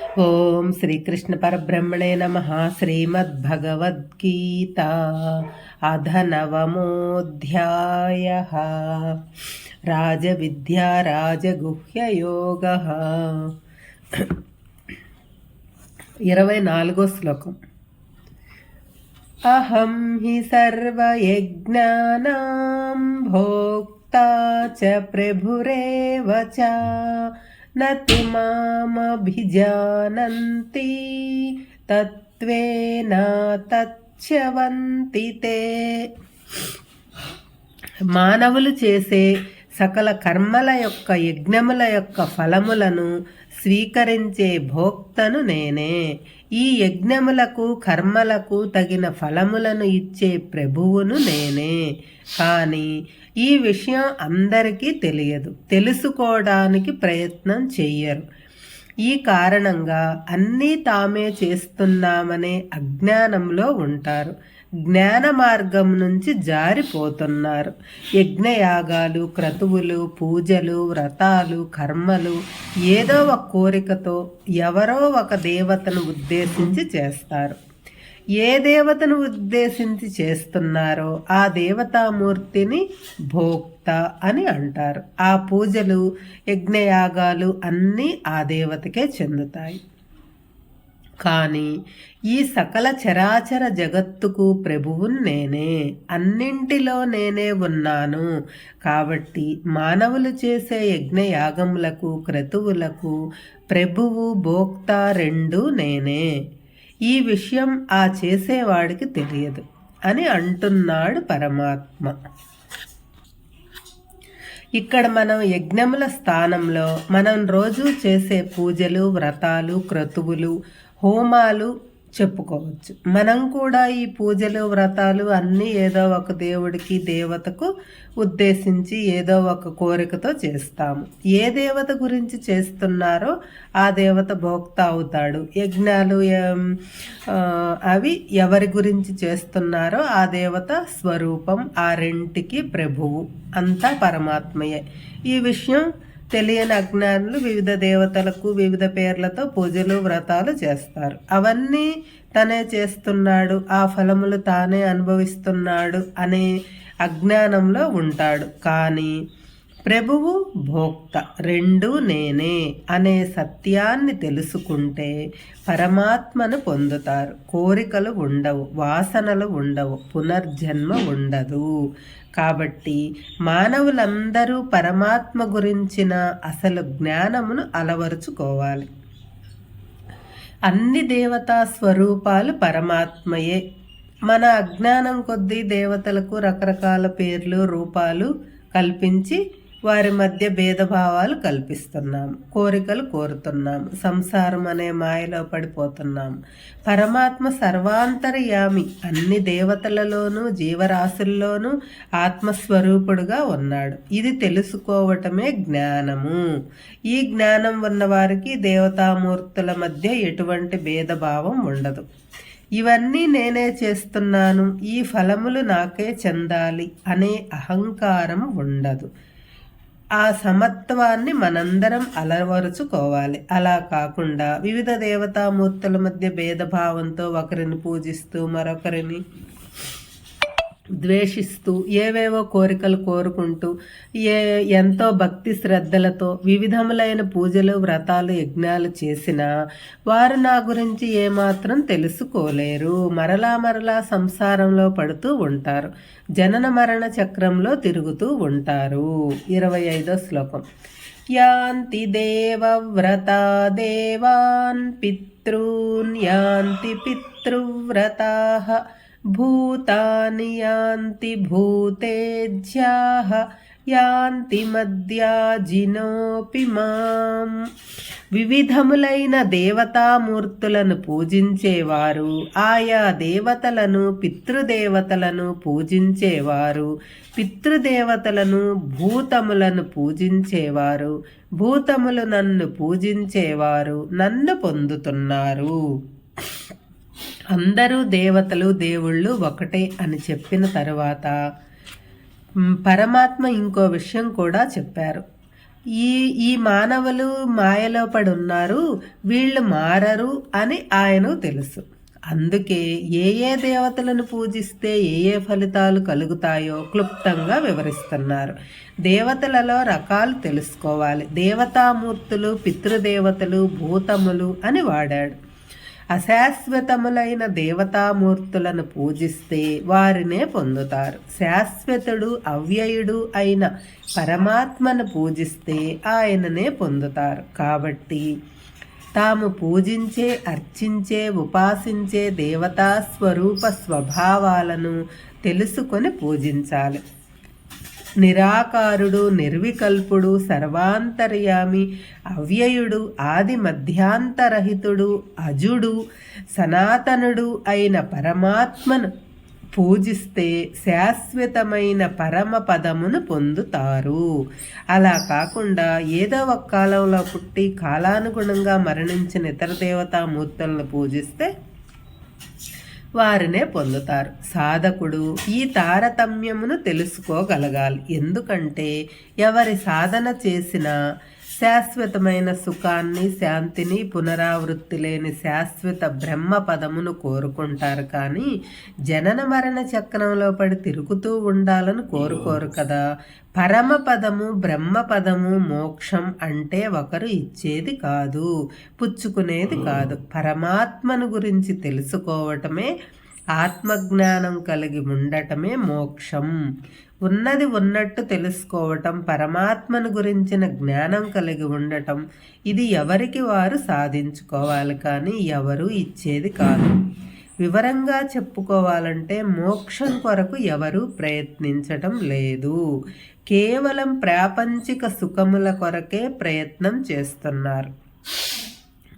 ओम श्री ॐ श्रीकृष्णपरब्रह्मणे नमः श्रीमद्भगवद्गीता अध नवमोऽध्यायः राजविद्या राजगुह्ययोगः। इरवै नाल्गो श्लोकम्। अहं हि सर्वयज्ञानां भोक्ता च प्रभुरेव च। చ నతి మామభిజానంతి తత్వేన తచ్చవంతి తే మానవులు చేసే సకల కర్మల యొక్క యజ్ఞముల యొక్క ఫలములను స్వీకరించే భోక్తను నేనే. ఈ యజ్ఞములకు కర్మలకు తగిన ఫలములను ఇచ్చే ప్రభువును నేనే. కానీ ఈ విషయం అందరికీ తెలియదు. తెలుసుకోవడానికి ప్రయత్నం చెయ్యరు. ఈ కారణంగా అన్నీ తామే చేస్తున్నామనే అజ్ఞానంలో ఉంటారు. జ్ఞాన మార్గం నుంచి జారిపోతున్నారు. యజ్ఞయాగాలు క్రతువులు పూజలు వ్రతాలు కర్మలు ఏదో ఒక కోరికతో ఎవరో ఒక దేవతను ఉద్దేశించి చేస్తారు. ఏ దేవతను ఉద్దేశించి చేస్తున్నారో ఆ దేవతామూర్తిని భోక్త అని అంటారు. ఆ పూజలు యజ్ఞయాగాలు అన్నీ ఆ దేవతకే చెందుతాయి. కానీ ఈ సకల చరాచర జగత్తుకు ప్రభువు నేనే అన్నింటిలో నేనే ఉన్నాను. కాబట్టి మానవులు చేసే యజ్ఞయాగములకు క్రతువులకు ప్రభువు భోక్త రెండు నేనే. ఈ విషయం ఆ చేసేవాడికి తెలియదు అని అంటున్నాడు పరమాత్మ. ఇక్కడ మనం యజ్ఞముల స్థానంలో మనం రోజు చేసే పూజలు వ్రతాలు క్రతువులు హోమాలు చెప్పుకోవచ్చు. మనం కూడా ఈ పూజలు వ్రతాలు అన్నీ ఏదో ఒక దేవుడికి దేవతకు ఉద్దేశించి ఏదో ఒక కోరికతో చేస్తాము. ఏ దేవత గురించి చేస్తున్నారో ఆ దేవత భోక్త అవుతాడు. యజ్ఞాలు అవి ఎవరి గురించి చేస్తున్నారో ఆ దేవత స్వరూపం ఆ రెంటికి ప్రభువు. అంతా పరమాత్మయే. ఈ విషయం తెలియని అజ్ఞానులు వివిధ దేవతలకు వివిధ పేర్లతో పూజలు వ్రతాలు చేస్తారు. అవన్నీ తనే చేస్తున్నాడు ఆ ఫలములు తానే అనుభవిస్తున్నాడు అనే అజ్ఞానంలో ఉంటాడు. కానీ ప్రభువు భోక్త రెండు నేనే అనే సత్యాన్ని తెలుసుకుంటే పరమాత్మను పొందుతారు. కోరికలు ఉండవు వాసనలు ఉండవు పునర్జన్మ ఉండదు. కాబట్టి మానవులందరూ పరమాత్మ గురించిన అసలు జ్ఞానమును అలవరుచుకోవాలి. అన్ని దేవతా స్వరూపాలు పరమాత్మయే. మన అజ్ఞానం కొద్దీ దేవతలకు రకరకాల పేర్లు రూపాలు కల్పించి వారి మధ్య భేదభావాలు కల్పిస్తున్నాం కోరికలు కోరుతున్నాం సంసారం అనే మాయలో పడిపోతున్నాం. పరమాత్మ సర్వాంతర్యామి అన్ని దేవతలలోనూ జీవరాశుల్లోనూ ఆత్మస్వరూపుడుగా ఉన్నాడు. ఇది తెలుసుకోవటమే జ్ఞానము. ఈ జ్ఞానం ఉన్నవారికి దేవతామూర్తుల మధ్య ఎటువంటి భేదభావం ఉండదు. ఇవన్నీ నేనే చేస్తున్నాను ఈ ఫలములు నాకే చెందాలి అనే అహంకారం ఉండదు. ఆ సమత్వాన్ని మనందరం అలవరుచుకోవాలి. అలా కాకుండా వివిధ దేవతామూర్తుల మధ్య భేదభావంతో ఒకరిని పూజిస్తూ మరొకరిని ద్వేషిస్తూ ఏవేవో కోరికలు కోరుకుంటూ ఏ ఎంతో భక్తి శ్రద్ధలతో వివిధములైన పూజలు వ్రతాలు యజ్ఞాలు చేసినా వారు నా గురించి ఏమాత్రం తెలుసుకోలేరు. మరలా మరలా సంసారంలో పడుతూ ఉంటారు. జనన మరణ చక్రంలో తిరుగుతూ ఉంటారు. ఇరవై ఐదో శ్లోకం. యాంతి దేవవ్రత దేవాన్ పితృన్ యాంతి పితృవ్రతా భూతాని యాంతి భూతేజ్యాः యాంతి మద్యాజినోపి మాం వివిధములైన దేవతామూర్తులను పూజించేవారు ఆయా దేవతలను పితృదేవతలను పూజించేవారు పితృదేవతలను భూతములను పూజించేవారు భూతములు నన్ను పూజించేవారు నన్ను పొందుతున్నారు. అందరూ దేవతలు దేవుళ్ళు ఒకటే అని చెప్పిన తర్వాత పరమాత్మ ఇంకో విషయం కూడా చెప్పారు. ఈ ఈ మానవులు మాయలో పడి ఉన్నారు వీళ్ళు మారరు అని ఆయనకు తెలుసు. అందుకే ఏ ఏ దేవతలను పూజిస్తే ఏ ఏ ఫలితాలు కలుగుతాయో క్లుప్తంగా వివరిస్తున్నారు. దేవతలలో రకాలు తెలుసుకోవాలి. దేవతామూర్తులు పితృదేవతలు భూతములు అని వాడాడు. అశాశ్వతములైన దేవతామూర్తులను పూజిస్తే వారినే పొందుతారు. శాశ్వతుడు అవ్యయుడు అయిన పరమాత్మను పూజిస్తే ఆయననే పొందుతారు. కాబట్టి తాము పూజించే అర్చించే ఉపాసించే దేవతా స్వరూప స్వభావాలను తెలుసుకొని పూజించాలి. నిరాకారుడు నిర్వికల్పుడు సర్వాంతర్యామి అవ్యయుడు ఆది మధ్యాంతరహితుడు అజుడు సనాతనుడు అయిన పరమాత్మను పూజిస్తే శాశ్వతమైన పరమ పదమును పొందుతారు. అలా కాకుండా ఏదో ఒక కాలంలో పుట్టి కాలానుగుణంగా మరణించిన ఇతర దేవతామూర్తులను పూజిస్తే వారినే పొందుతారు. సాధకుడు ఈ తారతమ్యమును తెలుసుకోగలగాలి. ఎందుకంటే ఎవరి సాధన చేసినా శాశ్వతమైన సుఖాన్ని శాంతిని పునరావృత్తి లేని శాశ్వత బ్రహ్మ పదమును కోరుకుంటారు. కానీ జనన మరణ చక్రంలో పడి తిరుగుతూ ఉండాలని కోరుకోరు కదా. పరమ పదము బ్రహ్మ పదము మోక్షం అంటే ఒకరు ఇచ్చేది కాదు పుచ్చుకునేది కాదు. పరమాత్మను గురించి తెలుసుకోవటమే ఆత్మజ్ఞానం కలిగి ఉండటమే మోక్షం. ఉన్నది ఉన్నట్టు తెలుసుకోవటం పరమాత్మను గురించిన జ్ఞానం కలిగి ఉండటం ఇది ఎవరికి వారు సాధించుకోవాలి కానీ ఎవరు ఇచ్చేది కాదు. వివరంగా చెప్పుకోవాలంటే మోక్షం కొరకు ఎవరు ప్రయత్నించటం లేదు. కేవలం ప్రాపంచిక సుఖముల కొరకే ప్రయత్నం చేస్తున్నారు.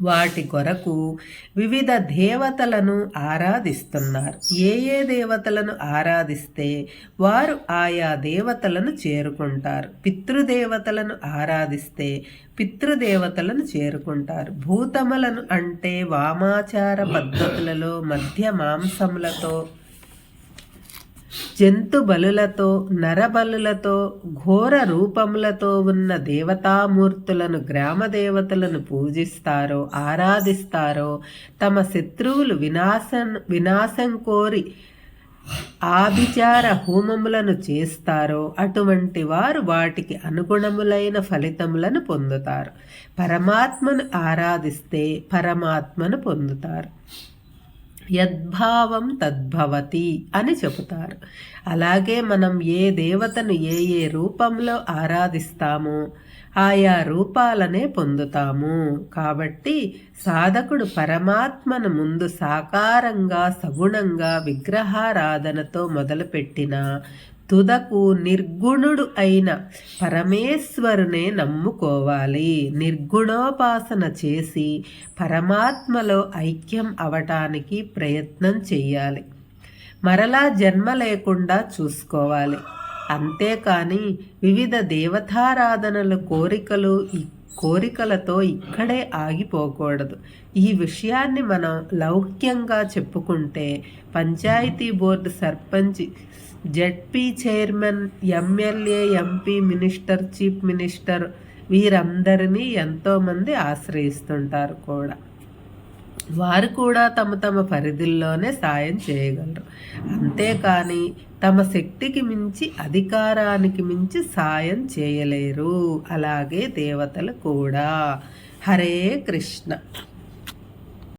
వాటి కొరకు వివిధ దేవతలను ఆరాధిస్తున్నారు. ఏ ఏ దేవతలను ఆరాధిస్తే వారు ఆయా దేవతలను చేరుకుంటారు. పితృదేవతలను ఆరాధిస్తే పితృదేవతలను చేరుకుంటారు. భూతములను అంటే వామాచార పద్ధతులలో మధ్య మాంసములతో జంతు బలులతో నరబలులతో ఘోర రూపములతో ఉన్న దేవతామూర్తులను గ్రామ దేవతలను పూజిస్తారో ఆరాధిస్తారో తమ శత్రువులు వినాశం వినాశం కోరి ఆభిచార హోమములను చేస్తారో అటువంటి వారు వాటికి అనుగుణములైన ఫలితములను పొందుతారు. పరమాత్మను ఆరాధిస్తే పరమాత్మను పొందుతారు. యద్భావం తద్భవతి అని చెబుతారు. అలాగే మనం ఏ దేవతను ఏ ఏ రూపంలో ఆరాధిస్తామో ఆయా రూపాలనే పొందుతాము. కాబట్టి సాధకుడు పరమాత్మను ముందు సాకారంగా సగుణంగా విగ్రహారాధనతో మొదలుపెట్టిన తుదకు నిర్గుణుడు అయిన పరమేశ్వరునే నమ్ముకోవాలి. నిర్గుణోపాసన చేసి పరమాత్మలో ఐక్యం అవటానికి ప్రయత్నం చేయాలి మరలా జన్మ లేకుండా చూసుకోవాలి. అంతేకాని వివిధ దేవతారాధనల కోరికలు కోరికలతో ఇక్కడే ఆగిపోకూడదు. ఈ విషయాన్ని మనం లౌక్యంగా చెప్పుకుంటే panchayat board sarpanch ZP chairman MLA MP minister chief minister వీరందరినీ ఎంతోమంది ఆశ్రయిస్తుంటారు కూడా. వారు కూడా తమ తమ పరిధుల్లోనే సాయం చేయగలరు. అంతేకాని తమ శక్తికి మించి అధికారానికి మించి సాయం చేయలేరు. అలాగే దేవతలు కూడా. హరే కృష్ణ.